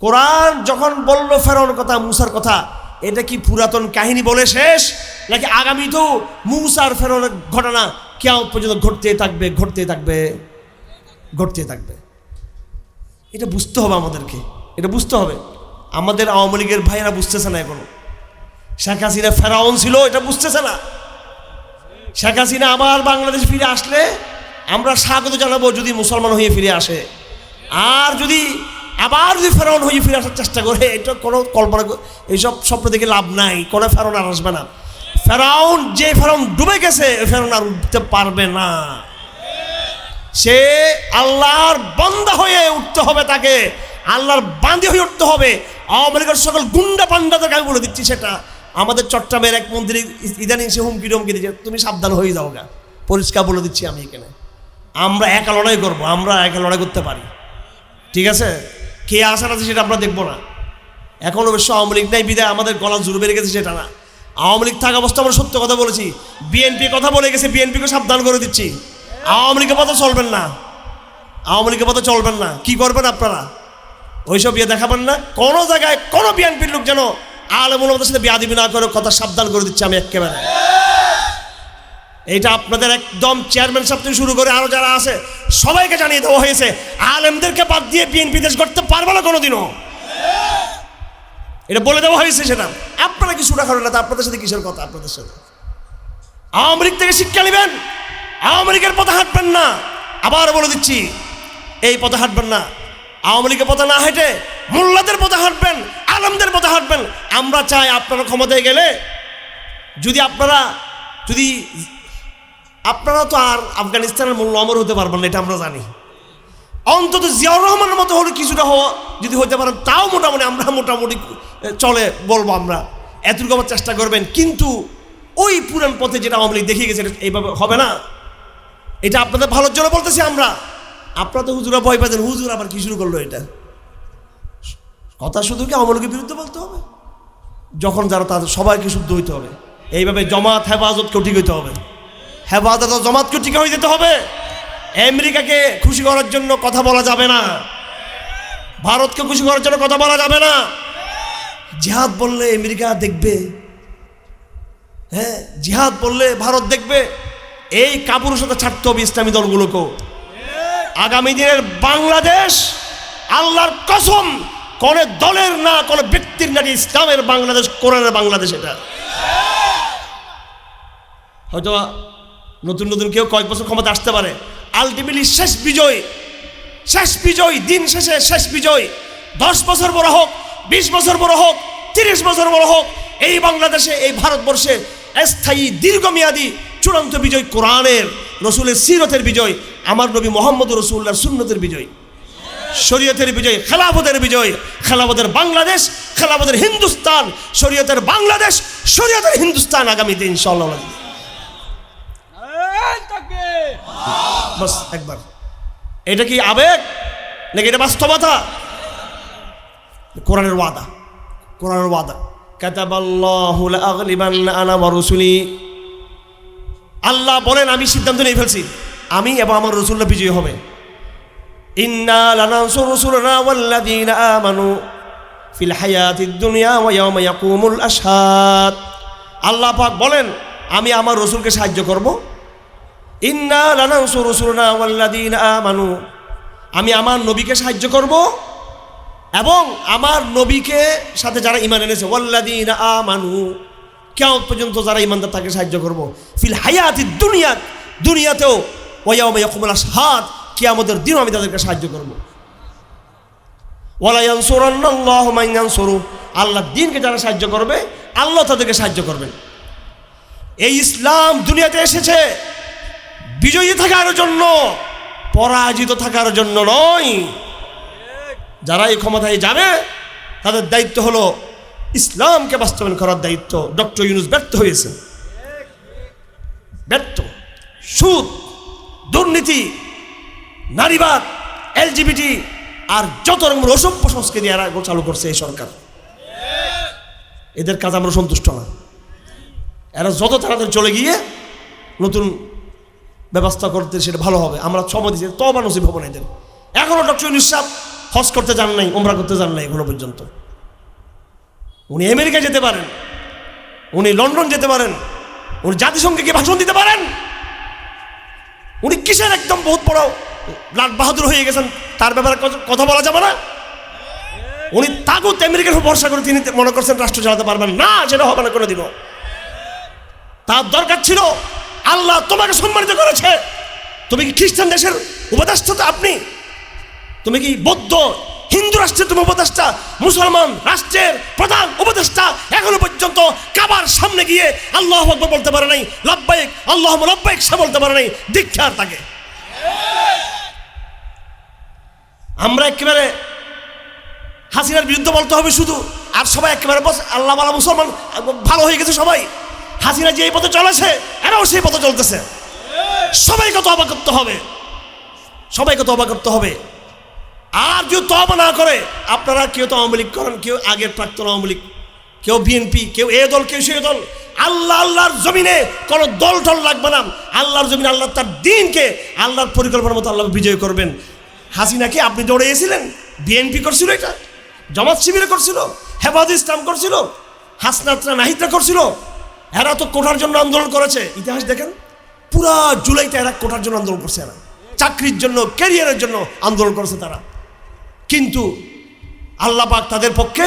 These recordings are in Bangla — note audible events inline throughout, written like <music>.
কোরআন যখন বলল ফেরাউন কথা, মুসার কথা, এটা কি পুরাতন কাহিনী বলে শেষ? নাকি আগামী তো মুসার ফেরাউনের ঘটনা কেউ পর্যন্ত ঘটতে থাকবে ঘটতে থাকবে ঘটতে থাকবে? এটা বুঝতে হবে আমাদেরকে, এটা বুঝতে হবে। আমাদের আওয়ামী লীগের ভাইয়েরা বুঝতেছে না এখনও। শেখ হাসিনা ফেরাউন ছিল, এটা বুঝতেছে না। শেখ হাসিনা আবার বাংলাদেশ ফিরে আসলে আমরা স্বাগত জানাব যদি মুসলমান হয়ে ফিরে আসে। আর যদি আবার যদি ফেরাউন হয়ে ফিরে আসার চেষ্টা করে, এটা কোনো কল্পনা এইসব স্বপ্ন দেখে লাভ নাই, কোনো ফেরাউন আর আসবে না। ফেরাউন, যে ফেরাউন ডুবে গেছে ফেরাউন আর উঠতে পারবে না। সে আল্লাহর বন্ধা হয়ে উঠতে হবে তাকে, আল্লাহর বান্ধি হয়ে উঠতে হবে। আওয়ামী সকল গুন্ডা পান্ডাদেরকে আমি বলে দিচ্ছি সেটা। আমাদের চট্টগ্রামের এক মন্ত্রী ইদানিং সে হুমকি টুমকি দিচ্ছে, তুমি সাবধান হয়ে যাও গা। পরিষ্কার বলে দিচ্ছি আমি এখানে। আমরা একা লড়াই করব, আমরা একা লড়াই করতে পারি। ঠিক আছে? কে আসার আছে সেটা আমরা দেখব না। এখন অবশ্য আওয়ামী লীগ নাই, বিদায়। আমাদের গলা জোর বেড়ে গেছে সেটা না। আওয়ামী লীগ থাকা অবস্থা আমরা সত্য কথা বলেছি। বিএনপি কথা বলে গেছে বিএনপিকে সাবধান করে দিচ্ছি। আওয়ামী লীগের পথে চলবেন না। আওয়ামী লীগের পথে চলবেন না। কি করবেন আপনারা? ওইসব বিয়ে দেখাবেন না। কোনো জায়গায় কোনো বিএনপির লোক যেন আলমুল আমাদের সাথে বিয়া দিবি না করে কথা সাবধান করে দিচ্ছি আমি একেবারে। এইটা আপনাদের একদম চেয়ারম্যান সাহেব থেকে শুরু করে আরও যারা আছে, সবাইকে জানিয়ে দেওয়া হয়েছে, আলেমদেরকে বাদ দিয়ে বিএনপি দেশ করতে পারবে না কোনোদিনও। এটা বলে দেওয়া হয়েছে সেটা। আপনারা কিছু না করেন না আপনাদের সাথে কিসের কথা? আপনাদের সাথে। আওয়ামী লীগ থেকে শিক্ষা নেবেন, আওয়ামী লীগের পথে হাঁটবেন না। আবার বলে দিচ্ছি, এই পথে হাঁটবেন না। আওয়ামী লীগের পথে না হেঁটে মোল্লাদের পথে হাঁটবেন, আলমদের পথে হাঁটবেন। আমরা চাই আপনারা ক্ষমতায় গেলে যদি আপনারা যদি আপনারা তো আর আফগানিস্তানের মূল্য অমর হতে পারবেন না, এটা আমরা জানি। অন্তত জিয়াউর রহমানের মতো হলে কিছুটা হওয়া যদি হতে পারেন তাও মোটামুটি আমরা মোটামুটি চলে বলব আমরা। এতটুকু আমার চেষ্টা করবেন। কিন্তু ওই পুরান পথে যেটা আওয়ামী লীগ দেখিয়ে গেছে এইভাবে হবে না। এটা আপনাদের ভালোর জন্য বলতেছি আমরা। আপনারা তো হুজুরা ভয় পাচ্ছেন, হুজুর আবার কি শুরু করল এটা? কথা শুধু কি আওয়ামী লীগের বিরুদ্ধে বলতে হবে? যখন যারা তাদের সবাইকে শুদ্ধ হইতে হবে। এইভাবে জমাত হেফাজতকেও ঠিক হইতে হবে। হেফাজত ও জমাতকেও ঠিক হয়ে যেতে হবে আমেরিকাকে খুশি করার জন্য কথা বলা যাবে না। ভারতকে খুশি করার জন্য কথা বলা যাবে না। জিহাদ বললে আমেরিকা দেখবে। হ্যাঁ জিহাদ বললে ভারত দেখবে। এই কাপুরুষতা ছাড়তে হবে ইসলামী দলগুলোকেও। আগামী দিনের বাংলাদেশ আল্লাহর কসম কোন দলের না কোন ব্যক্তির না ইসলামের বাংলাদেশ কোরআনের বাংলাদেশ এটা। হয়তো নতুন নতুন কেউ কয়েক বছর ক্ষমতা আসতে পারে। আলটিমেটলি শেষ বিজয় শেষ বিজয়, দিন শেষে শেষ বিজয়। দশ বছর বড় হোক, বিশ বছর বড় হোক, তিরিশ বছর বড় হোক, এই বাংলাদেশে, এই ভারতবর্ষে স্থায়ী, দীর্ঘমেয়াদী, চূড়ান্ত বিজয় কোরআনের, রসুলের সিরতের বিজয়, আমার নবী মোহাম্মদ রসুল্লাহর সুন্নতের বিজয়। শরীয়তের বিজয়, খেলাফতের বিজয়, খেলাফতের বাংলাদেশ, খেলাফতের হিন্দুস্তান, শরীয়তের বাংলাদেশ, শরীয়তের হিন্দুস্তান আগামীতে ইনশাল্লাহ একবার। এটা কি আবেগ? নাকি এটা বাস্তবতা? কোরআনের ওয়াদা। কোরআনের ওয়াদা। রুসুলি। আল্লাহ বলেন, আমি সিদ্ধান্ত নিয়ে ফেলছি। আমি এবং আমার রসুল্লাহ বিজয়ী হবে। ইন্না ফিল দুনিয়া আল্লাহ পাক বলেন, আমি আমার রসুলকে সাহায্য করব। ইন্না আমানু। আমি আমার নবীকে সাহায্য করব এবং আমার নবীকে সাথে যারা ইমান এনেছে, ওয়াল্লাযীনা আমানু কেমন পর্যন্ত যারা ইমানদার তাকে সাহায্য করব। ফিল হায়াতি দুনিয়া, দুনিয়াতেও ইয়াকুমুল আশহাদ, কিয়ামতের দিনও আমি তাদেরকে সাহায্য করব। আল্লাহ দিনকে যারা সাহায্য করবে, আল্লাহ তাদেরকে সাহায্য করবেন। এই ইসলাম দুনিয়াতে এসেছে। বিজয়ী থাকার জন্য, পরাজিত থাকার জন্য নয়। যারা এই ক্ষমতায় যাবে, তাদের দায়িত্ব হলো ইসলামকে বাস্তবায়ন করার দায়িত্ব। ডক্টর ইউনুস ব্যর্থ হয়েছে ব্যর্থ। সুদ, দুর্নীতি, নারীবাদ, এলজিবিটি আর যত রকমের অসভ্য সংস্কৃতি এরা চালু করছে এই সরকার। এদের কাজ আমরা সন্তুষ্ট না। এরা যত তাড়াতাড়ি চলে গিয়ে নতুন ব্যবস্থা করতে সেটা ভালো হবে। আমরা সময় দিচ্ছি তবা নসিব হব না এদের। এখনও ডক্টর ইউনুস সাহেব হজ করতে যান নাই ওমরা করতে যান নাই এখনও পর্যন্ত। উনি আমেরিকা যেতে পারেন, উনি লন্ডন যেতে পারেন, উনি জাতিসংঘে গিয়ে ভাষণ দিতে পারেন? উনি কিসের একদম বহুত বড় লাল বাহাদুর হয়ে গেছেন, তার ব্যাপারে কথা- বলা যাবে না? উনি তাগুত আমেরিকার ভরসা করে তিনি মনে করছেন রাষ্ট্র চালাতে পারবেন না, সেটা হবে না কোনো দিনও তার দরকার ছিল আল্লাহ তোমাকে সম্মানিত করেছে। তুমি কি খ্রিস্টান দেশের উপদেষ্টা তো আপনি? তুমি কি বৌদ্ধ, হিন্দু রাষ্ট্রের তুমি উপদেষ্টা, মুসলমান রাষ্ট্রের প্রধান উপদেষ্টা? এখনও পর্যন্ত কাবার সামনে গিয়ে আল্লাহ আকবর বলতে পারে নাই, লব্বাইক আল্লাহ লব্বাইক সে বলতে পারে নাই, দীক্ষার তাকে। আমরা একেবারে হাসিনার বিরুদ্ধে বলতে হবে শুধু, আর সবাই একেবারে বস আল্লাহ মুসলমান, ভালো হয়ে গেছে সবাই। হাসিনা যে এই পথে চলেছে, এরাও সেই পথে চলতেছে। সবাইকে তবা করতে হবে। সবাইকে তবা করতে হবে। আর যদি তবা না করে, আপনারা কেউ তো আওয়ামী লীগ করেন, কেউ আগের প্রাক্তন আওয়ামী লীগ, কেউ বিএনপি কেউ এ দল, কেউ সে দল। আল্লাহ আল্লাহর জমিনে কোনো দল টল লাগবে না। আল্লাহর জমিনে আল্লাহ তার দিনকে, আল্লাহর পরিকল্পনার মতো আল্লাহ বিজয় করবেন। হাসিনাকে আপনি দৌড়ে দৌড়িয়েছিলেন বিএনপি করছিল এটা? জামাত শিবিরে করছিল? হেফাজ ইসলাম করছিল? হাসনাতরা নাহিদরা করছিল? এরা তো কোঠার জন্য আন্দোলন করেছে। ইতিহাস দেখেন, পুরা জুলাইতে এরা কোঠার জন্য আন্দোলন করছে এরা। চাকরির জন্য, ক্যারিয়ারের জন্য আন্দোলন করেছে তারা। কিন্তু আল্লাহ পাক তাদের পক্ষে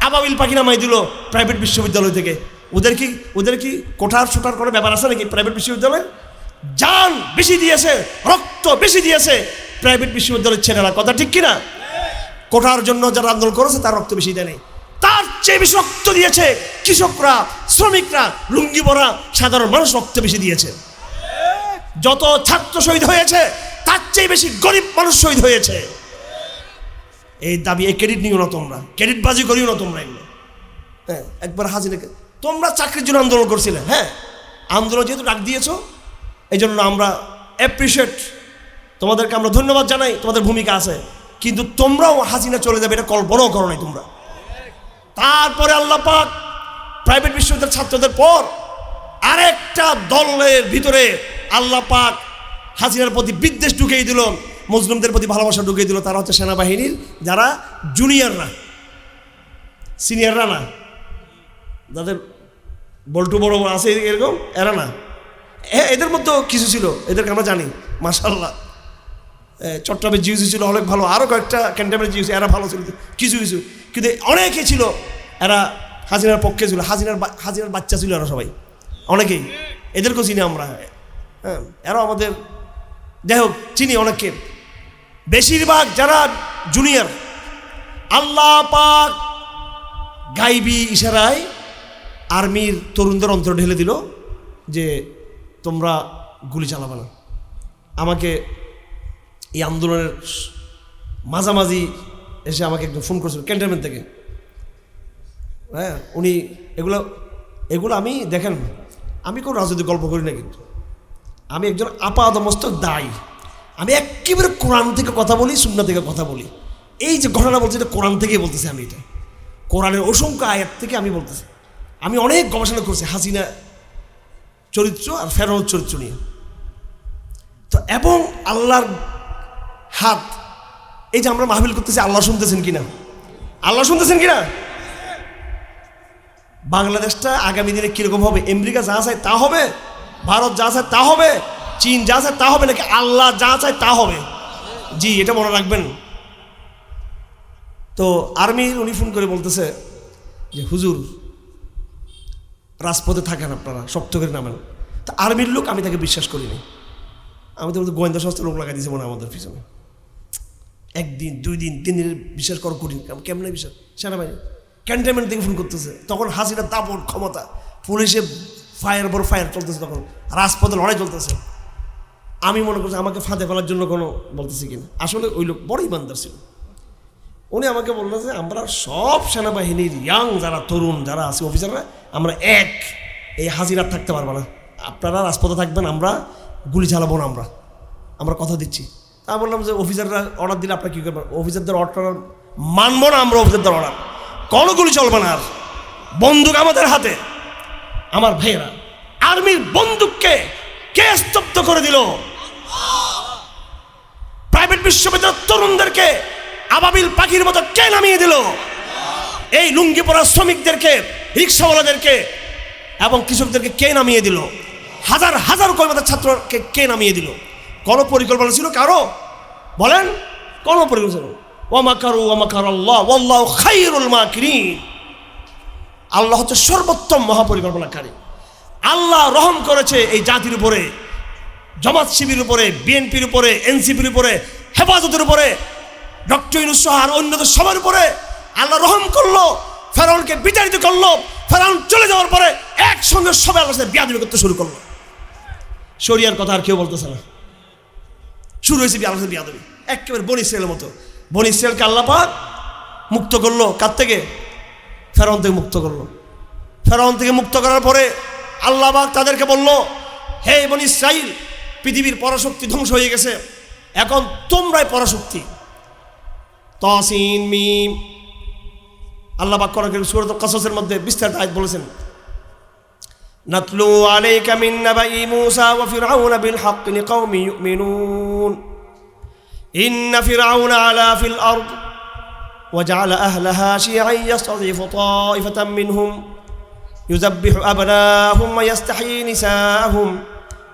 আবাবিল পাখি নামাই দিল প্রাইভেট বিশ্ববিদ্যালয় থেকে। ওদের কি ওদের কি কোঠার ছোটার কোনো ব্যাপার আছে নাকি প্রাইভেট বিশ্ববিদ্যালয়ে? যান বেশি দিয়েছে, রক্ত বেশি দিয়েছে প্রাইভেট বিশ্ববিদ্যালয়ের ছেলেরা। কথা ঠিক কিনা? কোঠার জন্য যারা আন্দোলন করেছে, তার রক্ত বেশি দেয় দেয়নি তার চেয়ে বেশি রক্ত দিয়েছে কৃষকরা, শ্রমিকরা, লুঙ্গি পরা সাধারণ মানুষ রক্ত বেশি দিয়েছে। যত ছাত্র শহীদ হয়েছে, তার চেয়ে বেশি গরিব মানুষ শহীদ হয়েছে। এই দাবি, এই ক্রেডিট নিও না তোমরা। ক্রেডিট বাজি করিও না তোমরা এগুলো। হ্যাঁ একবার হাজির তোমরা চাকরির জন্য আন্দোলন করছিলে হ্যাঁ? আন্দোলন যেহেতু ডাক দিয়েছ এই জন্য আমরা অ্যাপ্রিসিয়েট তোমাদেরকে আমরা ধন্যবাদ জানাই, তোমাদের ভূমিকা আছে। কিন্তু তোমরাও হাসিনা চলে যাবে, এটা কল্পনাও করো নাই তোমরা। তারপরে আল্লাহ পাক প্রাইভেট বিশ্ববিদ্যালয়ের ছাত্রদের পর আরেকটা দলের ভিতরে আল্লাহ পাক হাসিনার প্রতি বিদ্বেষ ঢুকিয়ে দিল, মুসলিমদের প্রতি ভালোবাসা ঢুকিয়ে দিল, তারা হচ্ছে সেনাবাহিনীর যারা জুনিয়ররা সিনিয়ররা না। যাদের বল্টু বড় আছে এরকম, এরা না। এদের মধ্যেও কিছু ছিল, এদেরকে আমরা জানি মাসাল্লাহ চট্টগ্রামের জিউসি ছিল অনেক ভালো। আরও কয়েকটা ক্যান্টামের জিউসি, এরা ভালো ছিল। কিছু কিছু। কিন্তু অনেকে ছিল, এরা হাজিনার পক্ষে ছিল হাজিনার বা- হাজিনার বাচ্চা ছিল এরা সবাই। অনেকেই। এদেরকেও চিনি আমরা। হ্যাঁ এরাও আমাদের। যাই হোক, চিনি অনেককে। বেশিরভাগ যারা জুনিয়র আল্লাহ পাক গাইবি ইশারায় আর্মির তরুণদের অন্তর ঢেলে দিল যে তোমরা গুলি চালাবে না। আমাকে এই আন্দোলনের মাঝামাঝি এসে আমাকে একজন ফোন করেছিল ক্যান্টনমেন্ট থেকে। হ্যাঁ উনি এগুলো এগুলো আমি, দেখেন, আমি কোনো রাজনৈতিক গল্প করি না কিন্তু। আমি একজন আপাদমস্তক দায়ী। আমি একেবারে কোরআন থেকে কথা বলি সুন্না থেকে কথা বলি। এই যে ঘটনা বলছি, এটা কোরআন থেকেই বলতেছি আমি এটা। কোরআনের অসংখ্য আয়াত থেকে আমি বলতেছি। আমি অনেক গবেষণা করছি, হাসিনা চরিত্র আর ফেরত চরিত্র নিয়ে। তো এবং আল্লাহর হাত। এই যে আমরা মাহবিল করতেছি, আল্লাহ শুনতেছেন কিনা? আল্লাহ শুনতেছেন কিনা? বাংলাদেশটা আগামী দিনে কীরকম হবে? আমেরিকা যা চায় তা হবে? ভারত যা চায় তা হবে? চীন যা চায় তা হবে? নাকি আল্লাহ যা চায় তা হবে? জি, এটা মনে রাখবেন। তো আর্মির উনি ফোন করে বলতেছে যে, হুজুর, রাজপথে থাকেন আপনারা, শক্ত করে নামেন। তা আর্মির লোক, আমি তাকে বিশ্বাস করিনি। আমি তো গোয়েন্দা সংস্থার লোক লাগাই দিয়েছে মনে আমাদের পিছনে। একদিন দুই দিন তিন দিনের বিশ্বাস করো, কঠিন কেমন- বিশ্বাস সেনাবাহিনী। ক্যান্টনমেন্ট থেকে ফোন করতেছে। তখন হাসিনা দাপট ক্ষমতা। পুলিশে ফায়ার বড় ফায়ার চলতেছে তখন। রাজপথে লড়াই চলতেছে। আমি মনে করছি আমাকে ফাঁদে ফেলার জন্য কোনো বলতেছি কিনা। আসলে ওই লোক বড় ইমানদার ছিল। উনি আমাকে বলল যে, আমরা সব সেনাবাহিনীর ইয়াং যারা তরুণ যারা আছে অফিসাররা আমরা এক। এই হাজিরা থাকতে পারব না। আপনারা রাজপথে থাকবেন, আমরা গুলি চালাবো না আমরা। আমরা কথা দিচ্ছি। তা বললাম যে অফিসাররা অর্ডার দিলে আপনারা কী করবেন? অফিসারদের অর্ডার মানবো না, আমরা অফিসারদের অর্ডার কোনো গুলি চলবে না আর। বন্দুক আমাদের হাতে। আমার ভাইয়েরা, আর্মির বন্দুককে কে স্তব্ধ করে দিল? প্রাইভেট বিশ্ববিদ্যালয়ের তরুণদেরকে আবাবিল পাখির মতো কে নামিয়ে দিল? এই লুঙ্গি পরা শ্রমিকদেরকে, রিক্সাওয়ালাদেরকে এবং কৃষকদেরকে কে নামিয়ে দিল? হাজার হাজার কলকাতার ছাত্রকে কে নামিয়ে দিল? কোনো পরিকল্পনা ছিল কারও? বলেন, কোনো পরিকল্পনা ছিল। ওয়ামাকারু ওয়ামাকার আল্লাহ খাইরুল মাকিরিন। আল্লাহ হচ্ছে সর্বোত্তম মহাপরিকল্পনাকারী। আল্লাহ রহম করেছে এই জাতির উপরে, জামাত শিবির উপরে, বিএনপির উপরে, এনসিপির উপরে, হেফাজতের উপরে, ডক্টর ইনুস সহ আর অন্যদের সবার উপরে আল্লাহ রহম করল, ফেরাউনকে বিতাড়িত করল, ফেরাউন চলে যাওয়ার পরে একসঙ্গে সবাই আল্লাহর সাথে বিয়াদবি করতে শুরু করল। শরিয়ার কথা আর কেউ বলতেছে না। শুরু হয়েছে সাথে বিয়াদবি। একেবারে বনি ইসরায়েলের মতো। বনি ইসরায়েলকে আল্লাহ পাক মুক্ত করল। কার থেকে? ফেরাউন থেকে মুক্ত করল। ফেরাউন থেকে মুক্ত করার পরে আল্লাহ পাক তাদেরকে বলল, হে বনি ইসরাইল পৃথিবীর পরাশক্তি ধ্বংস হয়ে গেছে। এখন তোমরাই পরাশক্তি। তসিন, মিম। আল্লাহ পাক করা সুরত কাসসের মধ্যে বিস্তারিত আয়াত বলেছেন নাতলু আলাইকা মিন নাবাই মূসা ওয়া ফিরআউন বিল হক লিকাওমি ইউমিনুন ইন্না ফিরআউন আলা ফিল আরদ وجعل أهلها شيعا يستضعف طائفة منهم يذبح أبناءهم ويستحيي نساءهم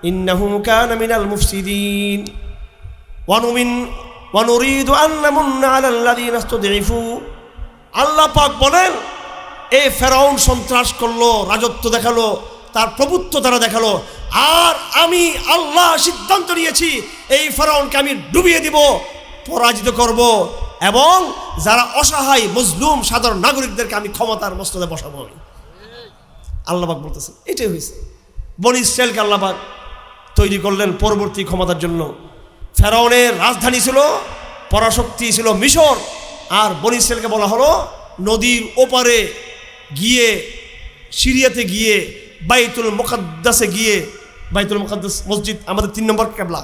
إنه كان من المفسدين ونمن ونريد أن نمن على الذين استضعفوا আল্লাহ পাক বলেন এই ফেরাউন সন্ত্রাস করলো রাজত্ব দেখালো তার প্রভুত্ব তারা দেখাল। আর আমি আল্লাহ সিদ্ধান্ত নিয়েছি, এই ফেরাউনকে আমি ডুবিয়ে দিব, পরাজিত করব এবং যারা অসহায়, মজলুম, সাধারণ নাগরিকদেরকে আমি ক্ষমতার মস্তদে বসাবো। আমি আল্লাহবাক বলতেছে, এটাই হয়েছে। বনি ইসরায়েলকে আল্লাহবাক তৈরি করলেন পরবর্তী ক্ষমতার জন্য। ফেরাউনের রাজধানী ছিল, পরাশক্তি ছিল মিশর, আর বনি ইসরায়েলকে বলা হলো নদীর ওপারে গিয়ে, সিরিয়াতে গিয়ে বাইতুল মুকাদ্দাসে গিয়ে, বাইতুল মুকাদ্দাস মসজিদ, আমাদের তিন নম্বর কেবলা।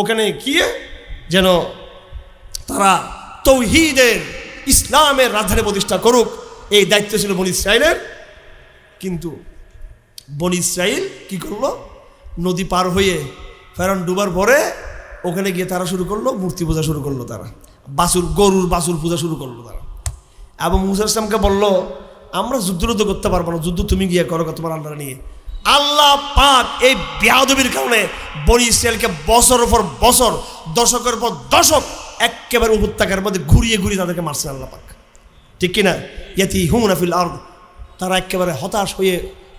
ওখানে গিয়ে যেন তারা তৌহিদের ইসলামের রাজধানী প্রতিষ্ঠা করুক, এই দায়িত্ব ছিল বনি ইসরায়েলের কিন্তু বনি ইসরায়েল কি করল? নদী পার হয়ে ফেরান ডুবার পরে ওখানে গিয়ে তারা শুরু করল, মূর্তি পূজা শুরু করল তারা। বাসুর, গরুর বাসুর পূজা শুরু করল তারা। এবং মুসা ইসলামকে বলল আমরা যুদ্ধ করতে পারব না। যুদ্ধ তুমি গিয়ে করো তোমার আল্লাহ নিয়ে। আল্লাহ পাক এই বেয়াদবির কারণে বনি ইসরায়েলকে বছরের পর বছর, দশকের পর দশক একেবারে উপত্যকার মধ্যে ঘুরিয়ে ঘুরিয়ে তাদেরকে মারছেন আল্লাহ পাক। ঠিক কিনা ইয়াতি হুমনাফিল আর তারা একেবারে হতাশ হয়ে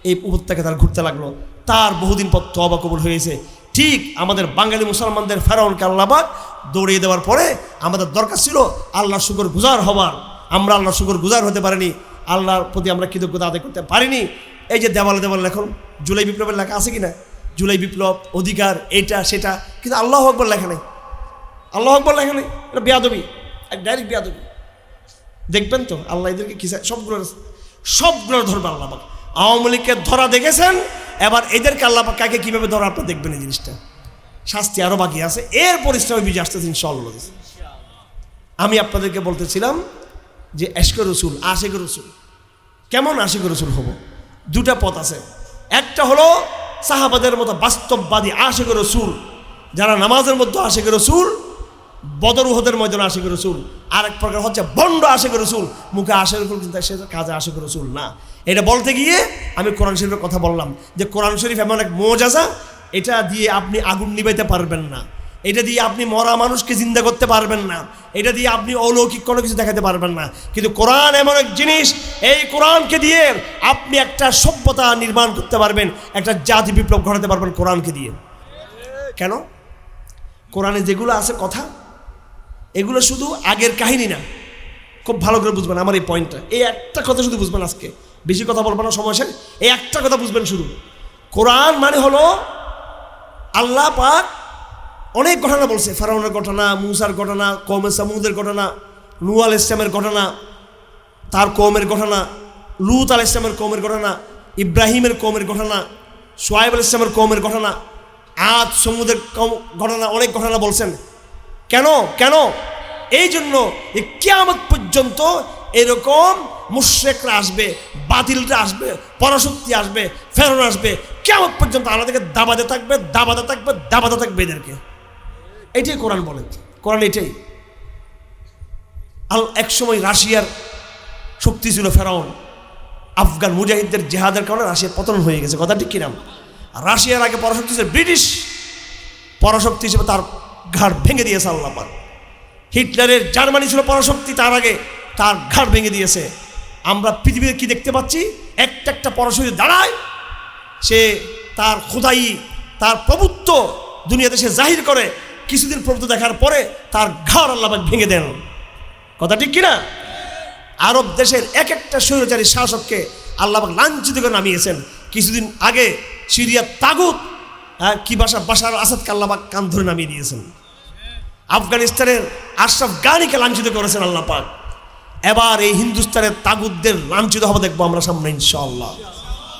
এই উপত্যকা তারা ঘুরতে লাগল। তার বহুদিন পর তবা কবুল হয়েছে ঠিক আমাদের বাঙালি মুসলমানদের ফেরাউনকে আল্লাহবাক দৌড়িয়ে দেওয়ার পরে আমাদের দরকার ছিল আল্লাহ শুকর গুজার হবার। আমরা আল্লাহ শুকর গুজার হতে পারিনি। আল্লাহর প্রতি আমরা কৃতজ্ঞতা আদায় করতে পারিনি। এই যে দেওয়ালে দেওয়ালে লেখন, জুলাই বিপ্লবের লেখা আছে কি না জুলাই বিপ্লব, অধিকার, এটা, সেটা। কিন্তু আল্লাহ আকবর লেখা নেই। আল্লাহ আকবর লেখা নেই। এটা বেয়াদবি ডাইরেক্ট বেয়াদবি। দেখবেন তো, আল্লাহ এদেরকে কি সবগুলো সবগুলো ধরবে আল্লাহ আওয়ামী লীগকে ধরা দেখেছেন, এবার এদেরকে আল্লাহ কাকে কীভাবে ধরা আপনি দেখবেন এই জিনিসটা। শাস্তি আরও বাকি আছে। এর পরিশ্রমে বিজয় আসতেছে ইনশাল্লাহ আমি আপনাদেরকে বলতেছিলাম যে এশক রসুল, আশেক রসুল। কেমন আশেক রসুল হব? দুটা পথ আছে। একটা হলো সাহাবাদের মতো বাস্তববাদী আশেক রসুল, যারা নামাজের মধ্যে আশেক রসুল, বদর উহদের ময়দানে আশেক রসুল। আর এক প্রকার হচ্ছে বন্ড আশেক রসুল। মুখে আশেক রসুল, কিন্তু সে কাজে আশেক রসুল না। এটা বলতে গিয়ে আমি কোরআন শরীফের কথা বললাম যে কোরআন শরীফ এমন এক মোজাজা, এটা দিয়ে আপনি আগুন নিবাইতে পারবেন না। এটা দিয়ে আপনি মরা মানুষকে জিন্দা করতে পারবেন না। এটা দিয়ে আপনি অলৌকিক কোনো কিছু দেখাতে পারবেন না। কিন্তু কোরআন এমন এক জিনিস, এই কোরআনকে দিয়ে আপনি একটা সভ্যতা নির্মাণ করতে পারবেন, একটা জাতি বিপ্লব ঘটাতে পারবেন কোরআনকে দিয়ে। কেন? কোরআনে যেগুলো আছে কথা, এগুলো শুধু আগের কাহিনী না। খুব ভালো করে বুঝবেন আমার এই পয়েন্টটা এই একটা কথা শুধু বুঝবেন আজকে। বেশি কথা বলব না, সময় এই একটা কথা বুঝবেন শুধু। কোরআন মানে হলো আল্লাহ পাক অনেক ঘটনা বলছে। ফেরাউনের ঘটনা, মুসার ঘটনা কৌমে সামুদের ঘটনা নু আল ইসলামের ঘটনা, তার কৌমের ঘটনা, লুত আল ইসলামের কৌমের ঘটনা, ইব্রাহিমের কৌমের ঘটনা, সোয়াইব আল ইসলামের কৌমের ঘটনা আজ সমুদ্রের ঘটনা, অনেক ঘটনা বলছেন। কেন? কেন? এই জন্য কেয়ামত পর্যন্ত এরকম মুশ্রেকরা আসবে, বাতিলরা আসবে, পরাশক্তি আসবে ফেরন আসবে কেমন পর্যন্ত আমাদেরকে দাবাতে থাকবে দাবাতে থাকবে দাবাতে থাকবে এদেরকে। এটাই কোরআন বলে। কোরআন এটাই। আল একসময় রাশিয়ার শক্তি ছিল ফেরাউন। আফগান মুজাহিদদের জেহাদের কারণে রাশিয়ার পতন হয়ে গেছে। কথা ঠিক কিনাম রাশিয়ার আগে পরাশক্তি ছিল ব্রিটিশ। পরাশক্তি হিসেবে তার ঘাড় ভেঙে দিয়েছে আল্লাহ হিটলারের জার্মানি ছিল পরাশক্তি, তার আগে তার ঘাড় ভেঙে দিয়েছে। আমরা পৃথিবীতে কি দেখতে পাচ্ছি? একটা একটা পরাশক্তি দাঁড়ায়। সে তার খোদাই, তার প্রভুত্ব দুনিয়াতে সে জাহির করে। কিছুদিন প্রভুত্ব দেখার পরে তার ঘর আল্লাহবাক ভেঙে দেন। কথা ঠিক কিনা? আরব দেশের এক একটা স্বৈরাচারী শাসককে আল্লাহবাক লাঞ্ছিত করে নামিয়েছেন। কিছুদিন আগে সিরিয়ার তাগুত হ্যাঁ, কি বাসা বাসার আসাদকে আল্লাহবাক কান ধরে নামিয়ে দিয়েছেন। আফগানিস্তানের আশরাফ গানিকে লাঞ্ছিত করেছেন আল্লাহ পাক এবার এই হিন্দুস্তানের তাগুদদের লাঞ্ছিত হবে দেখব আমরা সামনে ইনশাআল্লাহ।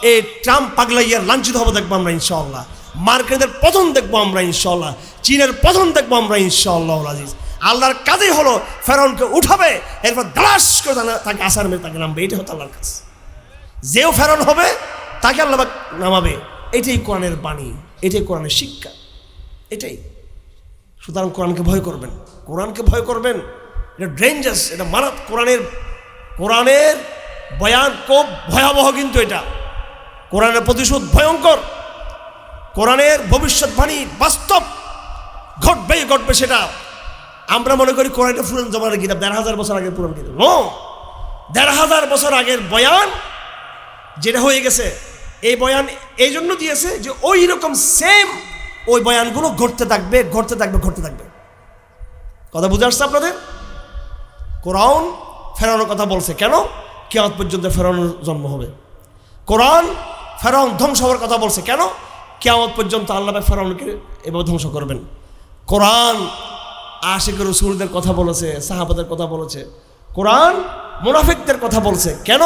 এই ট্রাম্প পাগলাইয়ার লাঞ্ছিত হবে দেখব আমরা ইনশাআল্লাহ। মার্কেটের পতন দেখব আমরা, ইনশাআল্লাহ। চীনের পতন দেখব আমরা, ইনশাআল্লাহ আজিজ। আল্লাহর কাজেই হলো, ফেরাউনকে উঠাবে, এরপর দালাস করে তাকে- আসার মেয়ে তাকে নামবে। এটাই হতো আল্লাহর কাজ। যেও ফেরাউন হবে, তাকে আল্লাহ নামাবে। এটাই কোরআনের বাণী, এটাই কোরআনের শিক্ষা। এটাই। সুতরাং কোরআনকে ভয় করবেন। কোরআনকে ভয় করবেন। এটা ডেঞ্জাস এটা মারাত কোরআনের কোরআনের বয়ান খুব ভয়াবহ কিন্তু এটা। কোরআনের প্রতিশোধ ভয়ঙ্কর। কোরআনের ভবিষ্যৎবাণী বাস্তব। ঘটবেই ঘটবে সেটা। আমরা মনে করি কোরআনটা পুরান জমানের কিতাব, দেড় হাজার বছর আগের পুরান কিতাব। নো, দেড় হাজার বছর আগের বয়ান যেটা হয়ে গেছে, এই বয়ান এই জন্য দিয়েছে যে ওই রকম সেম ওই বয়ানগুলো ঘটতে থাকবে ঘটতে থাকবে ঘটতে থাকবে। কথা বুঝে আসছে আপনাদের? কোরআন ফেরানোর কথা বলছে কেন? কেমন পর্যন্ত ফেরানোর জন্ম হবে। কোরআন ফেরাউন ধ্বংস হওয়ার কথা বলছে কেন? কেমন পর্যন্ত আল্লাহ ফেরাউনকে এভাবে ধ্বংস করবেন। কোরআন আশেখ রসুলদের কথা বলেছে, সাহাবাদের কথা বলেছে। কোরআন মুনাফিকদের কথা বলছে। কেন?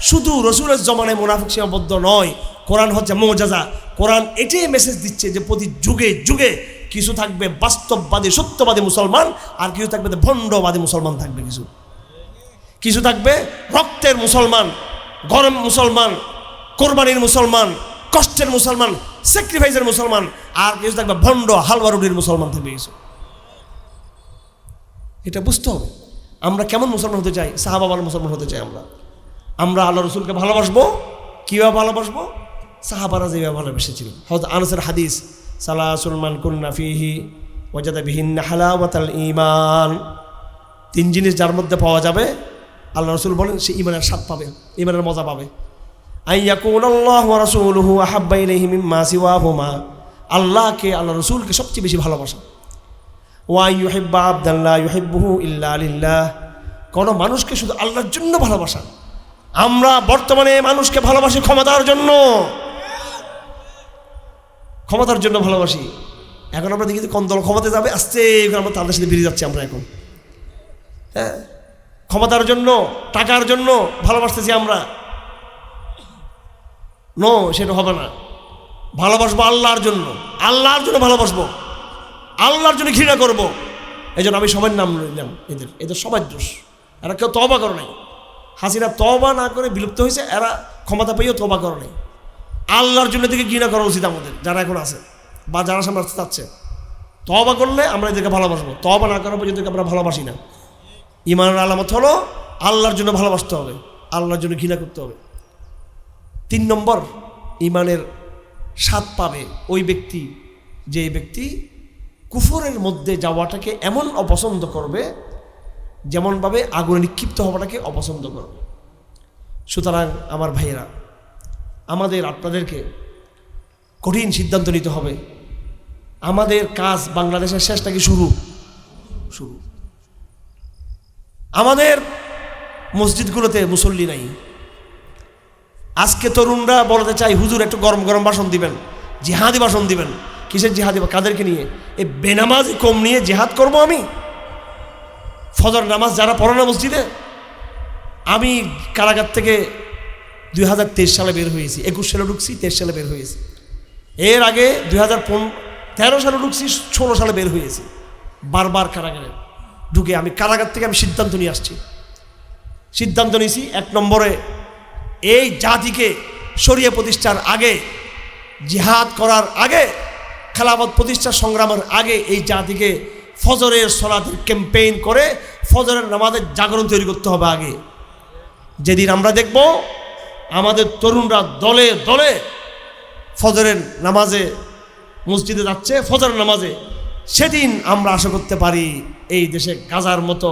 শুধু রসুলের জমানায় মুনাফিক সীমাবদ্ধ নয়, কোরআন হচ্ছে মৌজাজা। কোরআন এটাই মেসেজ দিচ্ছে যে প্রতি যুগে যুগে কিছু থাকবে বাস্তববাদী, সত্যবাদী মুসলমান আর কিছু থাকবে ভণ্ডবাদী মুসলমান থাকবে কিছু। কিছু থাকবে রক্তের মুসলমান গরম মুসলমান, কোরবানির মুসলমান, কষ্টের মুসলমান স্যাক্রিফাইসের মুসলমান, আর কিছু থাকবে ভণ্ড হালওয়ারুডির মুসলমান থাকবে কিছু। এটা বুঝতে হবে। আমরা কেমন মুসলমান হতে চাই? সাহাবাবার মুসলমান হতে চাই আমরা। আমরা আল্লাহ রসুলকে ভালোবাসবো। কীভাবে ভালোবাসবো? সাহাবারা যেভাবে ভালোবেসেছিল। হয়তো আনসের হাদিস সালা সুলমান কুন্না ফিহি ওজাদা বিহিন হালাওয়াতাল ইমান তিন জিনিস যার মধ্যে পাওয়া যাবে। আল্লাহ রসুল বলেন, সে ইমানের স্বাদ পাবে ইমানের মজা পাবে। রসুলহু মিম্মা সিওয়াহুমা। আল্লাহকে আল্লাহ রসুলকে সবচেয়ে বেশি ভালোবাসা। ওয়া ইউহিব্বা আবদাল্লাহ ইউহিব্বুহু ইল্লা লিল্লাহ। কোনো মানুষকে শুধু আল্লাহর জন্য ভালোবাসা। আমরা বর্তমানে মানুষকে ভালোবাসি ক্ষমতার জন্য। ক্ষমতার জন্য ভালোবাসি। এখন আমরা দেখি কোন দল ক্ষমতা যাবে আস্তে আমরা তাদের সাথে বেরিয়ে যাচ্ছি আমরা এখন। হ্যাঁ? ক্ষমতার জন্য, টাকার জন্য ভালোবাসতেছি আমরা। নো সেটা হবে না। ভালোবাসবো আল্লাহর জন্য। আল্লাহর জন্য ভালোবাসবো। আল্লাহর জন্য ঘৃণা করব। এই জন্য আমি সবার নাম নিলাম। এদের এদের সবার দোষ। এরা কেউ তবা করে নাই। হাসিনা তবা না করে বিলুপ্ত হয়েছে, এরা ক্ষমতা পেয়েও তবা করে নাই। আল্লাহর জন্য থেকে ঘৃণা করা উচিত আমাদের, যারা এখন আছে বা যারা সামনে চাচ্ছে। তবা করলে আমরা এদেরকে ভালোবাসবো। তবা না করা পর্যন্ত আমরা ভালোবাসি না। ইমানের আলামত হলো আল্লাহর জন্য ভালোবাসতে হবে। আল্লাহর জন্য ঘৃণা করতে হবে। তিন নম্বর ইমানের স্বাদ পাবে ওই ব্যক্তি, যে ব্যক্তি কুফরের মধ্যে যাওয়াটাকে এমন অপছন্দ করবে, যেমনভাবে আগুনে নিক্ষিপ্ত হওয়াটাকে অপছন্দ করবে। সুতরাং আমার ভাইয়েরা, আমাদের, আপনাদেরকে কঠিন সিদ্ধান্ত নিতে হবে। আমাদের কাজ বাংলাদেশের শেষ নাকি শুরু? শুরু। আমাদের মসজিদগুলোতে মুসল্লি নাই। আজকে তরুণরা বলতে চাই হুজুর, একটু গরম গরম বাসন দিবেন। জিহাদি বাসন দিবেন। কিসের জিহাদি কাদেরকে নিয়ে? এই বেনামাজি কম নিয়ে জেহাদ করব আমি। ফজর নামাজ যারা পড়ে না মসজিদে? আমি কারাগার থেকে দুই হাজার তেইশ সালে বের হয়েছি, একুশ সালে ঢুকছি, তেইশ সালে বের হয়েছি। এর আগে দুই হাজার তেরো সালে ঢুকছি, ষোলো সালে বের হয়েছি, বারবার কারাগারে। ঢুকে আমি কারাগার থেকে আমি সিদ্ধান্ত নিয়ে আসছি। সিদ্ধান্ত নিয়েছি, এক নম্বরে এই জাতিকে সরিয়ে প্রতিষ্ঠার আগে, জিহাদ করার আগে, খেলাফত প্রতিষ্ঠার সংগ্রামের আগে এই জাতিকে ফজরের সলাতের ক্যাম্পেইন করে ফজরের নামাজের জাগরণ তৈরি করতে হবে আগে। যেদিন আমরা দেখব আমাদের তরুণরা দলে দলে ফজরের নামাজে মসজিদে যাচ্ছে, ফজরের নামাজে, সেদিন আমরা আশা করতে পারি এই দেশে গাজার মতো,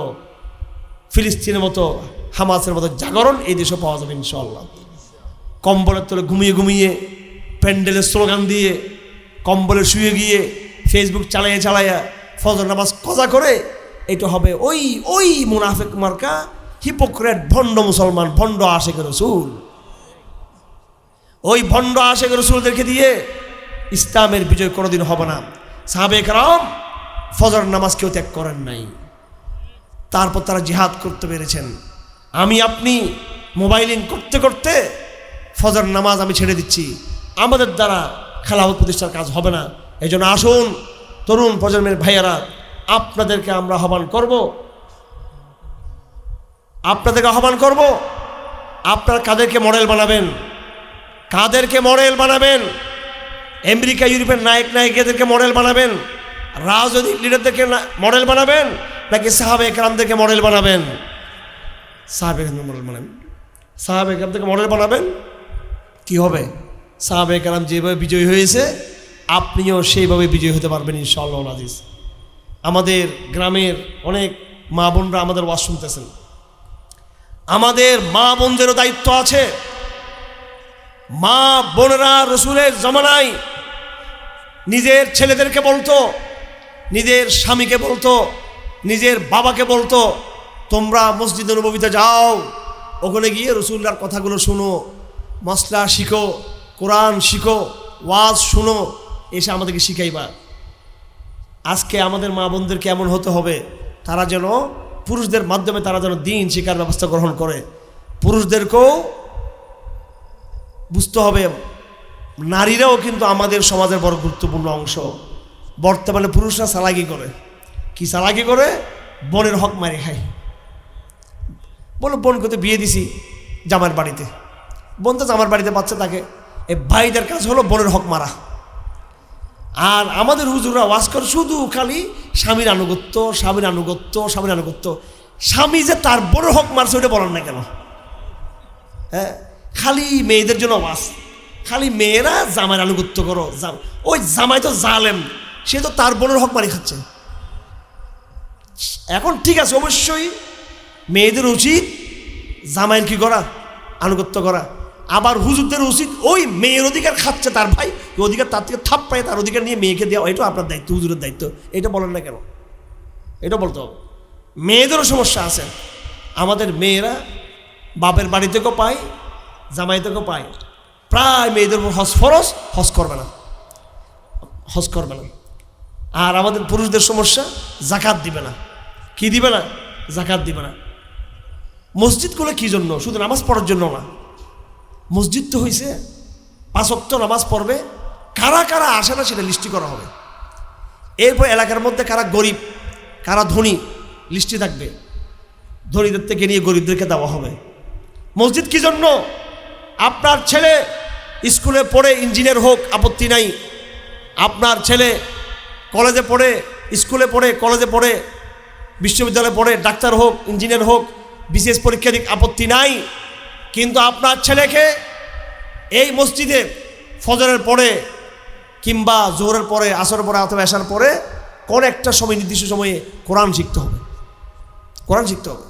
ফিলিস্তিনের মতো হামাসের মতো জাগরণ এই দেশে পাওয়া যাবে ইনশাল্লাহ কম্বলের তলে ঘুমিয়ে ঘুমিয়ে, প্যান্ডেলের স্লোগান দিয়ে, কম্বলে শুয়ে গিয়ে ফেসবুক চালাইয়া চালাইয়া ফজর নামাজ কজা করে, এটা হবে ওই ওই মুনাফেক মার্কা হিপোক্রেট ভণ্ড মুসলমান, ভণ্ড আশেখ রসুল। ওই ভণ্ড আশেখ রসুলদেরকে দিয়ে ইসলামের বিজয় কোনোদিন হবে না। সাহাবে কারাম ফজর নামাজ কেউ ত্যাগ করেন নাই। তারপর তারা জিহাদ করতে পেরেছেন। আমি আপনি মোবাইলিং করতে করতে ফজর নামাজ আমি ছেড়ে দিচ্ছি। আমাদের দ্বারা খেলাফত প্রতিষ্ঠার কাজ হবে না। এই জন্য আসুন, তরুণ প্রজন্মের ভাইয়েরা, আপনাদেরকে আমরা আহ্বান করব। আপনাদেরকে আহ্বান করব, আপনার কাদেরকে মডেল বানাবেন? কাদেরকে মডেল বানাবেন? আমেরিকা, ইউরোপের নায়ক, নায়িকাদেরকে মডেল বানাবেন? রাজনৈতিক লিডারদেরকে মডেল বানাবেন? নাকি সাহাবে একরামদেরকে মডেল বানাবেন? সাহাবে মডেল বানাবেন সাহাবে একরামদেরকে মডেল বানাবেন। কি হবে? সাহাবে একরাম যেভাবে বিজয়ী হয়েছে, আপনিও সেইভাবে বিজয়ী হতে পারবেন ইনশাআল্লাহ আজিজ। আমাদের গ্রামের অনেক মা বোনরা আমাদের ওয়াজ শুনতেছেন। আমাদের মা বোনদেরও দায়িত্ব আছে। মা বোনেরা রসুলের জমানায় নিজের ছেলেদেরকে বলতো, নিজের স্বামীকে বলতো, নিজের বাবাকে বলতো তোমরা মসজিদে নবীতে যাও। ওখানে গিয়ে রসুল্লার কথাগুলো শোনো মশলা শিখো, কোরআন শিখো, ওয়াজ শুনো, এসে আমাদেরকে শিখাইবা। আজকে আমাদের মা বোনদের কেমন হতে হবে? তারা যেন, পুরুষদের মাধ্যমে তারা যেন দিন শিকার ব্যবস্থা গ্রহণ করে। পুরুষদেরকেও বুঝতে হবে, নারীরাও কিন্তু আমাদের সমাজের বড় গুরুত্বপূর্ণ অংশ। বর্তমানে পুরুষরা সালাকি করে। কি সালাকি করে? বোনের হক মারি খায়। বলো বোন কোথায় বিয়ে দিছি জামার বাড়িতে। বোন তো জামার বাড়িতে পাচ্ছে তাকে। এই ভাইদের কাজ হলো বোনের হক মারা। আর আমাদের হুজুররা ওয়াজ করে শুধু খালি স্বামীর আনুগত্য স্বামীর আনুগত্য স্বামীর আনুগত্য। স্বামী যে তার বোনের হক মারছে ওটা বলেন না কেন? হ্যাঁ? খালি মেয়েদের জন্য ওয়াজ। খালি মেয়েরা জামাইয়ের আনুগত্য করো। ওই জামাই তো জালেম। সে তো তার বোনের হক মারি খাচ্ছে। এখন ঠিক আছে, অবশ্যই মেয়েদের উচিত জামাইয়ের কি করা আনুগত্য করা। আবার হুজুরদের উচিত ওই মেয়ের অধিকার খাচ্ছে তার ভাই অধিকার তার থেকে থাপ পায় তার অধিকার নিয়ে মেয়েকে দেওয়া, এটাও আপনার দায়িত্ব, হুজুরের দায়িত্ব। এটা বলেন না কেন? এটা বলতে হবে। মেয়েদেরও সমস্যা আছে। আমাদের মেয়েরা বাপের বাড়ি থেকেও পায়, জামাই থেকেও পায়। প্রায় মেয়েদের উপর হজ ফরস হজ করবে না। হজ করবে না। আর আমাদের পুরুষদের সমস্যা, জাকাত দিবে না। কি দিবে না? জাকাত দিবে না। মসজিদগুলো কি জন্য? শুধু নামাজ পড়ার জন্য না। মসজিদ তো হয়েছে পাঁচক্ত নামাজ পড়বে। কারা কারা আসে না সেটা লিস্টি করা হবে। এরপর এলাকার মধ্যে কারা গরিব, কারা ধনী, লিস্টি থাকবে। ধনীদের থেকে নিয়ে গরিবদেরকে দেওয়া হবে। মসজিদ কি জন্য? আপনার ছেলে স্কুলে পড়ে ইঞ্জিনিয়ার হোক, আপত্তি নাই। আপনার ছেলে কলেজে পড়ে, স্কুলে পড়ে, কলেজে পড়ে, বিশ্ববিদ্যালয়ে পড়ে, ডাক্তার হোক, ইঞ্জিনিয়ার হোক বিশেষ পরীক্ষা দিক আপত্তি নাই। কিন্তু আপনার ছেলেকে এই মসজিদে ফজরের পরে কিংবা জোহরের পরে, আসরের পরে অথবা আসার পরে কোন একটা সময়, নির্দিষ্ট সময়ে কোরআন শিখতে হবে। কোরআন শিখতে হবে।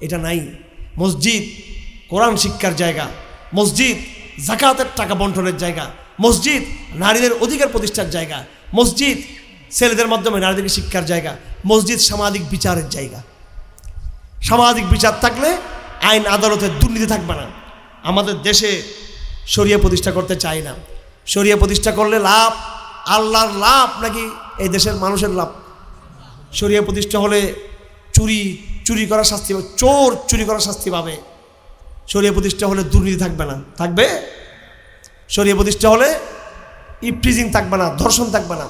এটা নাই। মসজিদ কোরআন শিক্ষার জায়গা। মসজিদ জাকাতের টাকা বন্টনের জায়গা। মসজিদ নারীদের অধিকার প্রতিষ্ঠার জায়গা। মসজিদ ছেলেদের মাধ্যমে নারীদেরকে শিক্ষার জায়গা। মসজিদ সামাজিক বিচারের জায়গা। সামাজিক বিচার থাকলে আইন, আদালতে দুর্নীতি থাকবে না। আমাদের দেশে শরিয়া প্রতিষ্ঠা করতে চাই না। শরিয়া প্রতিষ্ঠা করলে লাভ, আল্লাহর লাভ নাকি এই দেশের মানুষের লাভ? শরিয়া প্রতিষ্ঠা হলে চুরি চুরি করার শাস্তি পাবে, চোর চুরি করার শাস্তি পাবে। শরিয়া প্রতিষ্ঠা হলে দুর্নীতি থাকবে না। থাকবে? শরিয়া প্রতিষ্ঠা হলে ইফ্রিজিং থাকবে না, ধর্ষণ থাকবে না।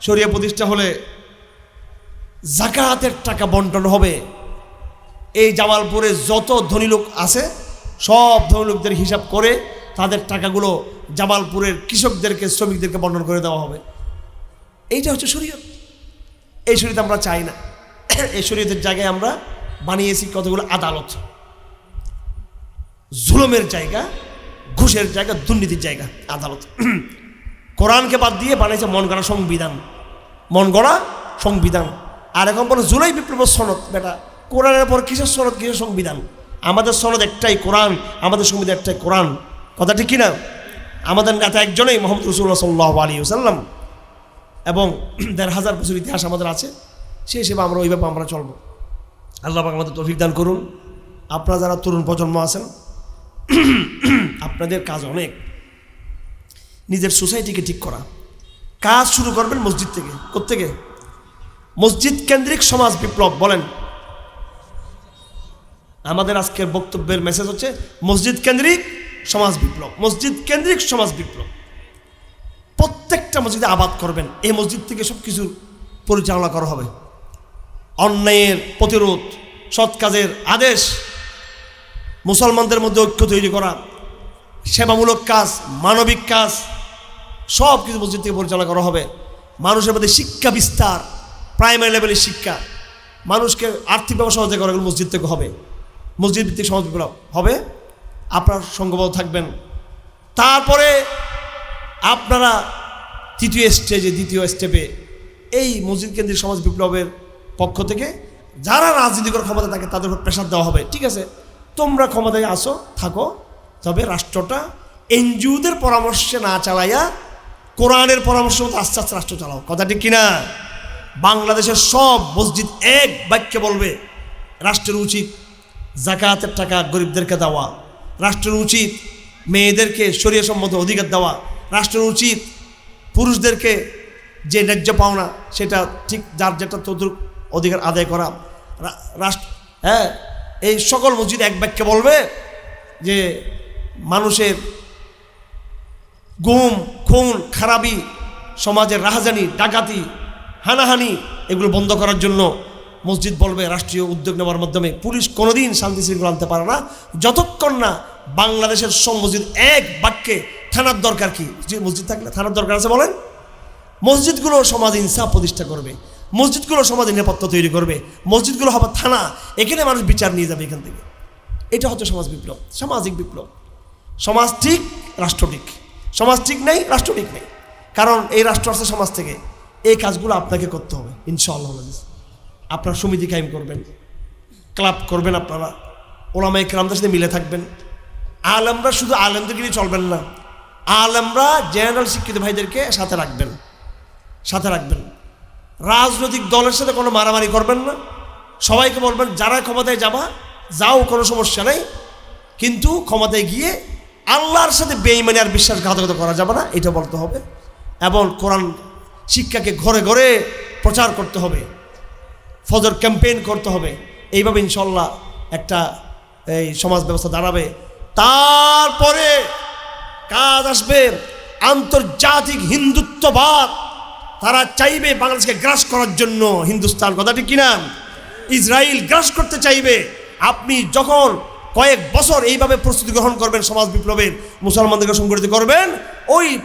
শরিয়া প্রতিষ্ঠা হলে জাকাতের টাকা বন্টন হবে। এই জামালপুরে যত ধনী লোক আছে, সব ধনী লোকদের হিসাব করে তাদের টাকাগুলো জামালপুরের কৃষকদেরকে, শ্রমিকদেরকে বন্টন করে দেওয়া হবে। এইটা হচ্ছে শরীয়ত। এই শরীয়ত আমরা চাই না। এই শরীয়তের জায়গায় আমরা বানিয়েছি কতগুলো আদালত। জুলুমের জায়গা, ঘুষের জায়গা, দুর্নীতির জায়গা, আদালত। কোরআনকে বাদ দিয়ে বানিয়েছে মন গড়া সংবিধান। মন গড়া সংবিধান। আর এখন বলে জুলাই বিপ্লব সনদ, বেটা। কোরআনের পর কিসের সনদ, কিসের সংবিধান? আমাদের সনদ একটাই কোরআন, আমাদের সংবিধান একটাই কোরআন। কথা ঠিক কিনা? আমাদের নেতা একজনেই মোহাম্মদ রসুল্লাহ সাল্লাহ আলী সাল্লাম এবং <clears throat> দেড় হাজার বছর ইতিহাস আমাদের আছে। সেই হিসেবে আমরা ওইভাবে আমরা চলবো। আল্লাহ আমাদের তৌফিক দান করুন। আপনারা যারা তরুণ প্রজন্ম আছেন, <clears throat> আপনাদের কাজ অনেক। নিজের সোসাইটিকে ঠিক করা। কাজ শুরু করবেন মসজিদ থেকে। কোত্থেকে? মসজিদ কেন্দ্রিক সমাজ বিপ্লব, বলেন। আমাদের আজকের বক্তব্যের মেসেজ হচ্ছে, মসজিদ কেন্দ্রিক, সমাজ বিপ্লব। মসজিদ কেন্দ্রিক, সমাজ বিপ্লব। প্রত্যেকটা মসজিদে আবাদ করবেন। এই মসজিদ থেকে সব কিছু পরিচালনা করা হবে। অন্যায়ের প্রতিরোধ, সৎ কাজের আদেশ, মুসলমানদের মধ্যে ঐক্য তৈরি করা, সেবামূলক কাজ, মানবিক কাজ সব কিছু মসজিদ থেকে পরিচালনা করা হবে। মানুষের মধ্যে শিক্ষা বিস্তার প্রাইমারি লেভেলের শিক্ষা, মানুষকে আর্থিকভাবে সহযোগিতা করা মসজিদ থেকে হবে। মসজিদ ভিত্তিক সমাজ বিপ্লব হবে, আপনার সঙ্গবদ্ধ থাকবেন। তারপরে আপনারা তৃতীয় স্টেজে, দ্বিতীয় স্টেপে এই মসজিদ কেন্দ্রিক সমাজ বিপ্লবের পক্ষ থেকে যারা রাজনীতি ক্ষমতা থাকে, তাদের উপর প্রেশার দেওয়া হবে, ঠিক আছে? তোমরা ক্ষমতায় আসো, থাকো, তবে রাষ্ট্রটা এনজিওদের পরামর্শে না চালাইয়া কোরআনের পরামর্শ মতো আস্তে আস্তে রাষ্ট্র চালাও। কথাটি কিনা? বাংলাদেশের সব মসজিদ এক বাক্যে বলবে, রাষ্ট্রের উচিত জাকাতের টাকা গরিবদেরকে দেওয়া। রাষ্ট্রের উচিত মেয়েদেরকে শরীয় সম্মত অধিকার দেওয়া। রাষ্ট্রের উচিত পুরুষদেরকে যে ন্যায্য পাওনা, সেটা ঠিক যার যেটা তদুর অধিকার আদায় করা। রাষ্ট্র হ্যাঁ এই সকল মসজিদ এক বাক্যে বলবে যে মানুষের গুম, খুন, খারাপি, সমাজের রাহাজানি, ডাকাতি, হানাহানি, এগুলো বন্ধ করার জন্য মসজিদ বলবে, রাষ্ট্রীয় উদ্যোগ নেওয়ার মাধ্যমে। পুলিশ কোনোদিন শান্তি শৃঙ্খলা আনতে পারে না। যতক্ষণ না বাংলাদেশের সব মসজিদ এক বাক্যে, থানার দরকার কি? যে মসজিদ থাকলে থানার দরকার আছে বলেন? মসজিদগুলো সমাজ ইনসাফ প্রতিষ্ঠা করবে। মসজিদগুলো সমাজ নিরাপত্তা তৈরি করবে। মসজিদগুলো হবে থানা। এখানে মানুষ বিচার নিয়ে যাবে এখান থেকে। এটা হচ্ছে সমাজ বিপ্লব। সামাজিক বিপ্লব। সমাজ ঠিক, রাষ্ট্র ঠিক। সমাজ ঠিক নেই, রাষ্ট্র ঠিক নেই। কারণ এই রাষ্ট্র আসছে সমাজ থেকে। এই কাজগুলো আপনাকে করতে হবে, ইনশাআল্লাহ আপনার সমিতি কায়েম করবেন। ক্লাব করবেন আপনারা। ওলামাই কেরামদের সাথে মিলে থাকবেন। আলেমরা শুধু আলেমদেরকে নিয়ে চলবেন না। আলমরা জেনারেল শিক্ষিত ভাইদেরকে সাথে রাখবেন। সাথে রাখবেন। রাজনৈতিক দলের সাথে কোনো মারামারি করবেন না। সবাইকে বলবেন, যারা ক্ষমতায় যাবা, যাও, কোনো সমস্যা নেই। কিন্তু ক্ষমতায় গিয়ে আল্লাহর সাথে বেইমানি আর বিশ্বাসঘাতকতা করা যাবে না, এটা বলতে হবে। এবং কোরআন শিক্ষাকে ঘরে ঘরে প্রচার করতে হবে। ফজর ক্যাম্পেইন করতে হবে। এইভাবে ইনশাল্লাহ একটা, এই সমাজ ব্যবস্থা দাঁড়াবে। তারপরে কাজ আসবে আন্তর্জাতিক হিন্দুত্ববাদ। তারা চাইবে বাংলাদেশকে গ্রাস করার জন্য। হিন্দুস্তান কথাটি কিনা? ইসরায়েল গ্রাস করতে চাইবে। আপনি যখন কয়েক বছর এইভাবে প্রস্তুতি গ্রহণ করবেন সমাজ বিপ্লবের, মুসলমানদেরকে সংগঠিত করবেন, ওই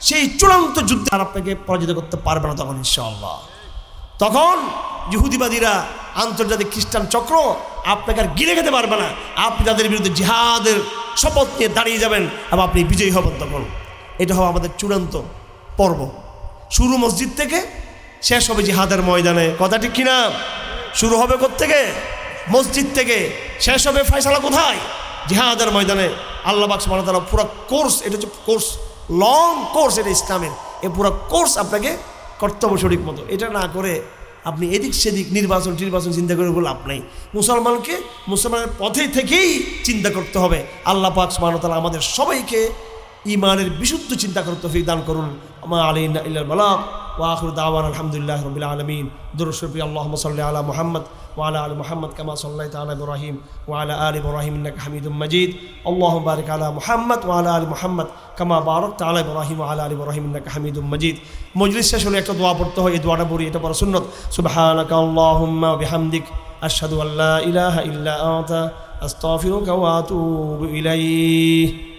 সেই চূড়ান্ত যুদ্ধে আর আপনাকে পরাজিত করতে পারবে না তখন ইনশাআল্লাহ তখন ইহুদিবাদীরা আন্তর্জাতিক খ্রিস্টান চক্র আপনাকে আর গিলে খেতে পারবে না। আপনি তাদের বিরুদ্ধে জিহাদের শপথ নিয়ে দাঁড়িয়ে যাবেন এবং আপনি বিজয়ী হবেন তখন। এটা হবে আমাদের চূড়ান্ত পর্ব। শুরু মসজিদ থেকে শেষ হবে জিহাদের ময়দানে। কথা ঠিক কিনা? শুরু হবে থেকে মসজিদ থেকে শেষ হবে ফয়সালা কোথায়? জিহাদের ময়দানে। আল্লাহ বাক্স মানে তারা পুরো কোর্স, এটা হচ্ছে কোর্স, লং কোর্স, এটা ইসলামের। এই পুরো কোর্স আপনাকে কর্তব্য সঠিক মতো। এটা না করে আপনি এদিক সেদিক নির্বাচন নির্বাচন চিন্তা করে লাভ নাই। মুসলমানকে মুসলমানের পথে থেকেই চিন্তা করতে হবে। আল্লাহ পাক সুবহানাহু আমাদের সবাইকে ইমানের বিশুদ্ধ চিন্তা করতে দান করুন। আমা আলাইনা ইল্লাল বালাগ ওয়া আখিরু দাওয়ানা আলহামদুলিল্লাহি রাব্বিল আলামিন দুরূদ শরীফ আল্লাহুম্মা সাল্লি আলা মুহাম্মদ وعلى آل محمد كما صليت على إبراهيم وعلى آل إبراهيم إنك حميد مجيد اللهم بارك على محمد وعلى آل محمد كما باركت على إبراهيم وعلى آل إبراهيم إنك حميد مجيد মজলিস শেষ হলে একটা দোয়া পড়তে হয় এই দোয়াটা পড়ি এটা বড় সুন্নত সুবহানাকা আল্লাহুম্মা বিহামদিক আশহাদু আল্লা ইলাহা ইল্লা আনতা আস্তাগফিরুকা ওয়া আতুবু ইলাইহি